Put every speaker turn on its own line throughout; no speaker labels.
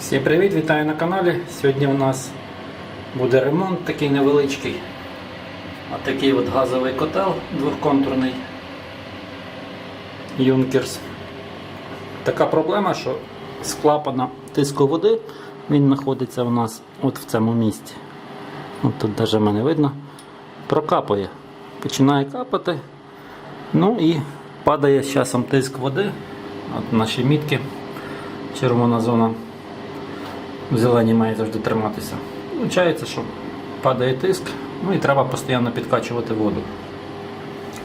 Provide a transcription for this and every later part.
Всім привіт, вітаю на каналі. Сьогодні у нас буде ремонт такий невеличкий. А такий от газовий котел двохконтурний Юнкерс. Така проблема, що з клапана тиску води він знаходиться у нас от в цьому місці. От тут навіть мене видно. Прокапує. Починає капати. Ну і падає з часом тиск води. От наші мітки. Червона зона в зелені має завжди триматися. Виходить, що падає тиск, ну і треба постійно підкачувати воду.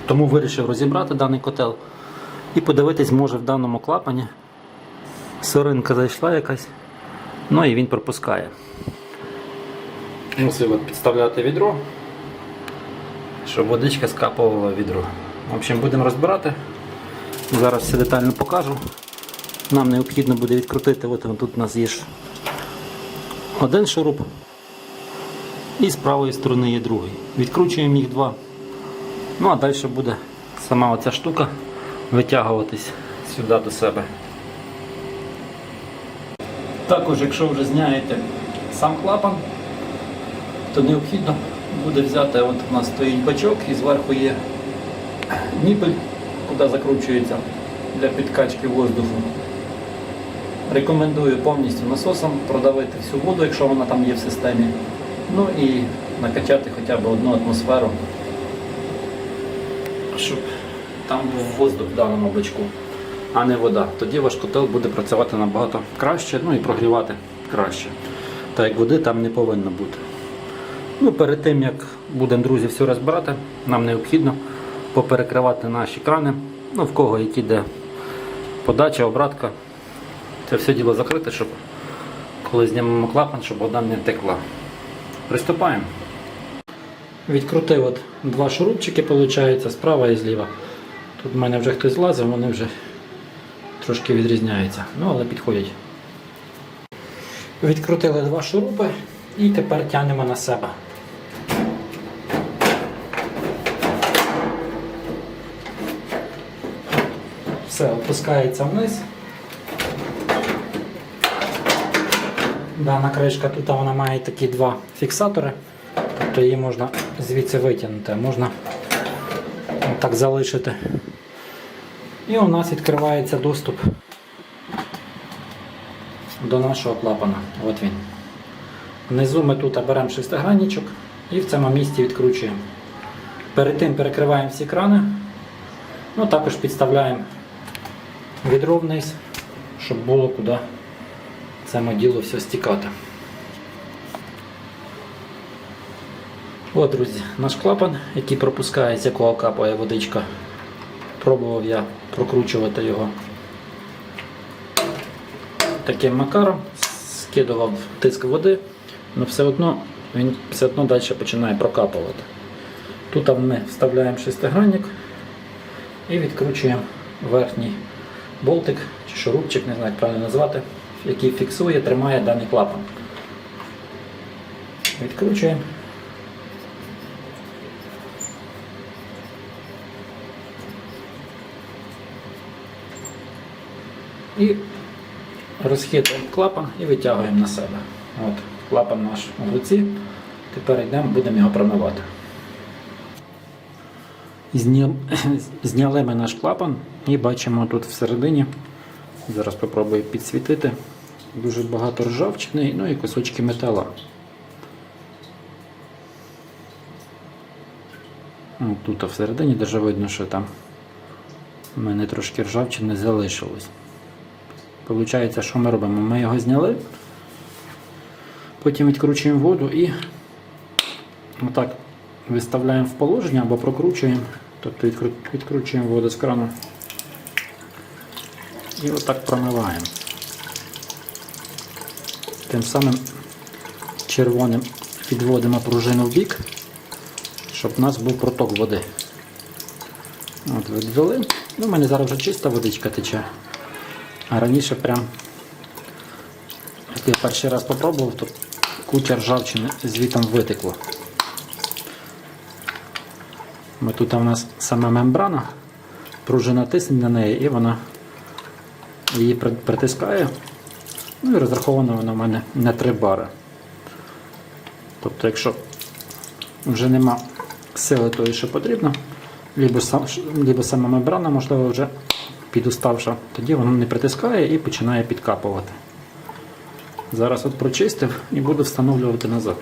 Тому вирішив розібрати даний котел і подивитись, може в даному клапані сиринка зайшла якась, ну і він пропускає. Мусив підставляти відро, щоб водичка скапувала відро. В общем, будемо розбирати. Зараз все детально покажу. Нам необхідно буде відкрутити, от тут у нас є один шуруп і з правої сторони є другий. Відкручуємо їх два. Ну а далі буде сама оця штука витягуватись сюди до себе. Також, якщо вже зняєте сам клапан, то необхідно буде взяти, от у нас стоїть бачок і зверху є ніпель, куди закручується для підкачки воздуху. Рекомендую повністю насосом продавити всю воду, якщо вона там є в системі. Ну і накачати хоча б одну атмосферу, щоб там був воздух в даному бачку, а не вода. Тоді ваш котел буде працювати набагато краще, ну і прогрівати краще. Так як води там не повинно бути. Ну, Перед тим як будемо, друзі, все розбирати, нам необхідно поперекривати наші крани, ну в кого які де подача, обратка. Це все діло закрите, щоб коли знімемо клапан, щоб вода не текла. Приступаємо. Відкрутив от два шурупчики, виходить, справа і зліва. Тут в мене вже хтось злазив, вони вже трошки відрізняються, ну але підходять. Відкрутили два шурупи і тепер тягнемо на себе. Все, опускається вниз. Дана кришка тут вона має такі два фіксатори, тобто її можна звідси витягнути, можна так залишити. І у нас відкривається доступ до нашого клапана. От він. Внизу ми тут беремо шестигранничок і в цьому місці відкручуємо. Перед тим перекриваємо всі крани, ну також підставляємо відро вниз, щоб було куди цьому ділу все стікати. От, друзі, наш клапан, який пропускає, з якого капає водичка. Пробував я прокручувати його таким макаром, скидував тиск води, але все одно він все одно далі починає прокапувати. Тут ми вставляємо шестигранник і відкручуємо верхній болтик чи шурупчик, не знаю, як правильно назвати, який фіксує, тримає даний клапан. Відкручуємо. І розхитуємо клапан і витягуємо на себе. От, клапан наш у руці. Тепер йдемо, будемо його промивати. Зня- Зняли ми наш клапан і бачимо тут всередині. Зараз спробую підсвітити. Дуже багато ржавчини, ну і кусочки метала. Тут всередині даже видно, що там у мене трошки ржавчини залишилось. Получається, що ми робимо? Ми його зняли, потім відкручуємо воду і отак виставляємо в положення або прокручуємо, тобто відкручуємо воду з крану і отак промиваємо. Тим самим червоним підводимо пружину в бік, щоб у нас був проток води. От відвели. Ну, у мене зараз вже чиста водичка тече. А раніше прям, як я перший раз попробував, то куча ржавчини звітом витекло. Бо тут у нас сама мембрана, пружина тисне на неї і вона її притискає Ну і розраховано воно в мене на 3 бари. Тобто, якщо вже нема сили тої, що потрібно, либо, сам, либо сама мембрана, можливо, вже підуставша, тоді воно не притискає і починає підкапувати. Зараз от прочистив і буду встановлювати назад.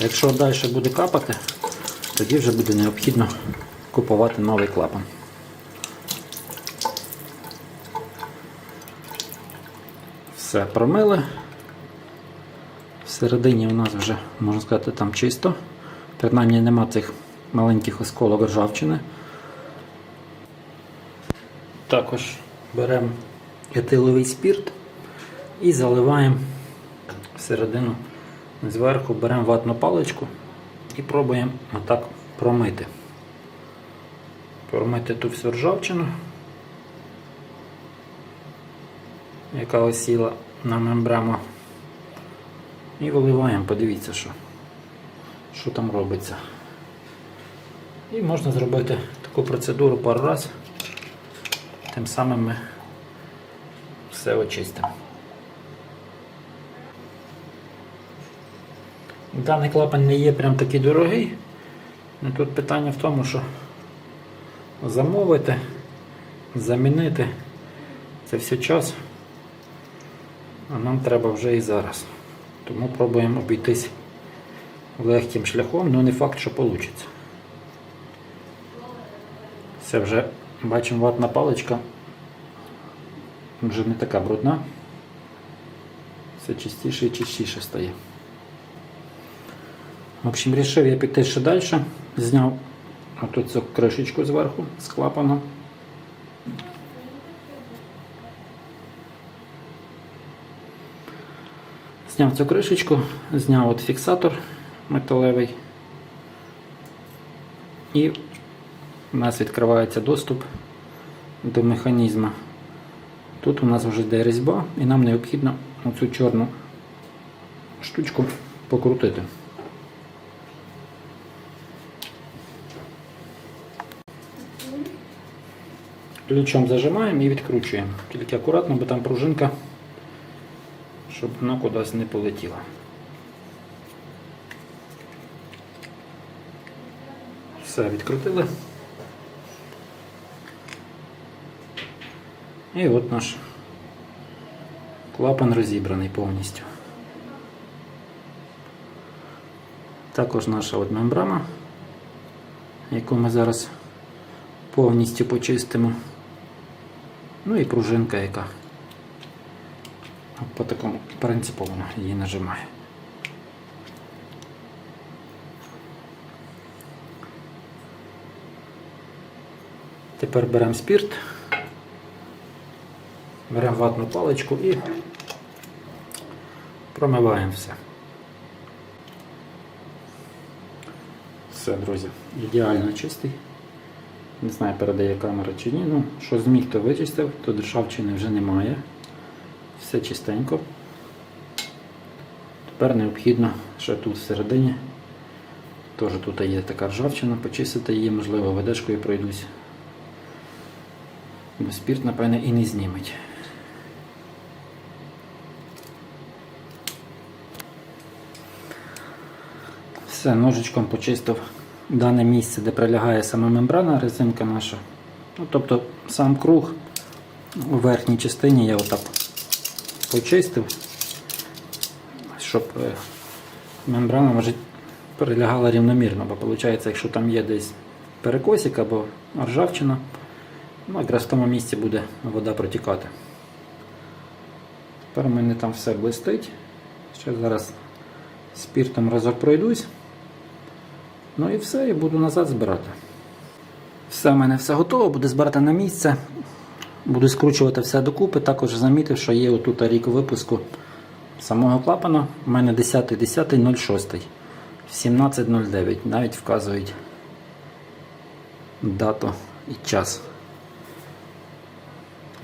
Якщо далі буде капати, тоді вже буде необхідно купувати новий клапан. Все промили. Всередині у нас вже, можна сказати, там чисто. Принаймні нема цих маленьких осколок ржавчини. Також беремо етиловий спірт і заливаємо всередину зверху, беремо ватну паличку і пробуємо отак промити. Промити ту всю ржавчину, яка осіла на мембрану. І виливаємо, подивіться, що, що там робиться. І можна зробити таку процедуру пару разів. Тим самим ми все очистимо. Даний клапан не є прям такий дорогий. Ну, Тут питання в тому, що замовити, замінити це все час, а нам треба вже і зараз. Тому пробуємо обійтись легким шляхом, але не факт, що вийде. Це вже бачимо ватна паличка вже не така брудна. Все чистіше і чистіше стає. В общем, вирішив я піти ще далі. Зняв отут цю кришечку зверху з клапаном. Зняв цю кришечку, зняв от фіксатор металевий. І у нас відкривається доступ до механізму. Тут у нас вже йде різьба і нам необхідно оцю чорну штучку покрутити. Ключом зажимаємо і відкручуємо. Тільки акуратно, бо там пружинка, щоб вона кудись не полетіла. Все, відкрутили. І от наш клапан розібраний повністю. Також наша от мембрана, яку ми зараз повністю почистимо. Ну і пружинка, яка по такому принципу вона її нажимає. Тепер беремо спірт, беремо ватну паличку і промиваємо все. Все, друзі, ідеально чистий. Не знаю, передає камера чи ні. Ну, що зміг, то вичистив, то ржавчини вже немає. Все чистенько. Тепер необхідно ще тут всередині. Теж тут є така ржавчина, почистити її, можливо, ведешкою пройдусь. Бо спірт, напевне, і не зніметь. Все, ножичком почистив дане місце, де прилягає сама мембрана, резинка наша. Ну, Тобто сам круг у верхній частині я отак почистив, щоб е, мембрана може перелягала рівномірно, бо виходить, якщо там є десь перекосик або ржавчина, ну, якраз в тому місці буде вода протікати. Тепер у мене там все блистить. Ще зараз спіртом разок пройдусь. Ну і все, і буду назад збирати. Все, в мене все готово, буду збирати на місце. Буду скручувати все докупи. Також замітив, що є отут рік випуску самого клапана. У мене 10.10.06. 17.09. Навіть вказують дату і час.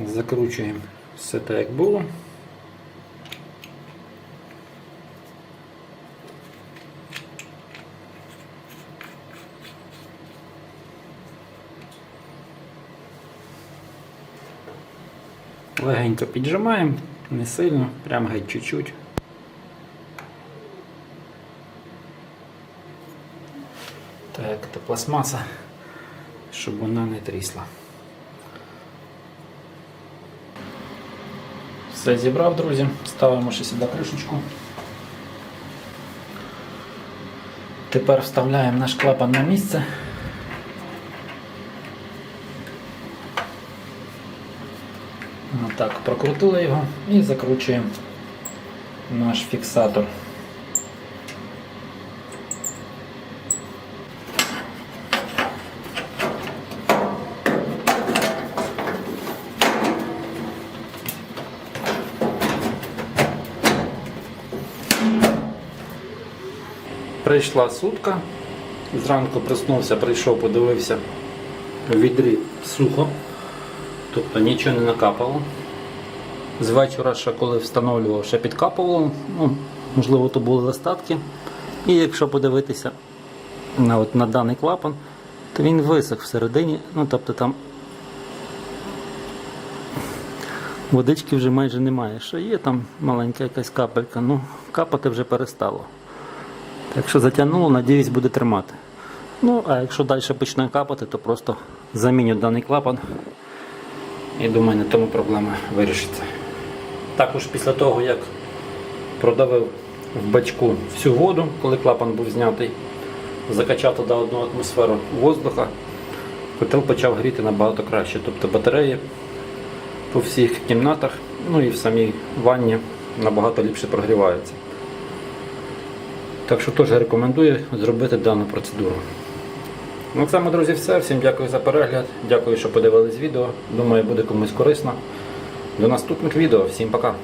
Закручуємо все так, як було. Легенько піджимаємо, не сильно, прям геть чуть-чуть. Так, це пластмаса, щоб вона не трісла. Все зібрав, друзі. Ставимо ще сюди кришечку. Тепер вставляємо наш клапан на місце. Отак, прокрутили його і закручуємо наш фіксатор. Прийшла сутка. Зранку проснувся, прийшов, подивився в відрі сухо, тобто нічого не накапало. З вечора, ще коли встановлював, ще підкапувало, ну, можливо, то були остатки. І якщо подивитися на, от, на даний клапан, то він висох всередині, ну тобто там водички вже майже немає. Що є там маленька якась капелька, ну капати вже перестало. Якщо затягнуло, надіюсь, буде тримати. Ну, а якщо далі почне капати, то просто заміню даний клапан. І думаю, на тому проблема вирішиться. Також після того, як продавив в бачку всю воду, коли клапан був знятий, закачав туди одну атмосферу воздуха, котел почав гріти набагато краще. Тобто батареї по всіх кімнатах, ну і в самій ванні набагато ліпше прогріваються. Так що теж рекомендую зробити дану процедуру. На цьому, друзі, все. Всім дякую за перегляд. Дякую, що подивились відео. Думаю, буде комусь корисно. До наступних відео. Всім пока.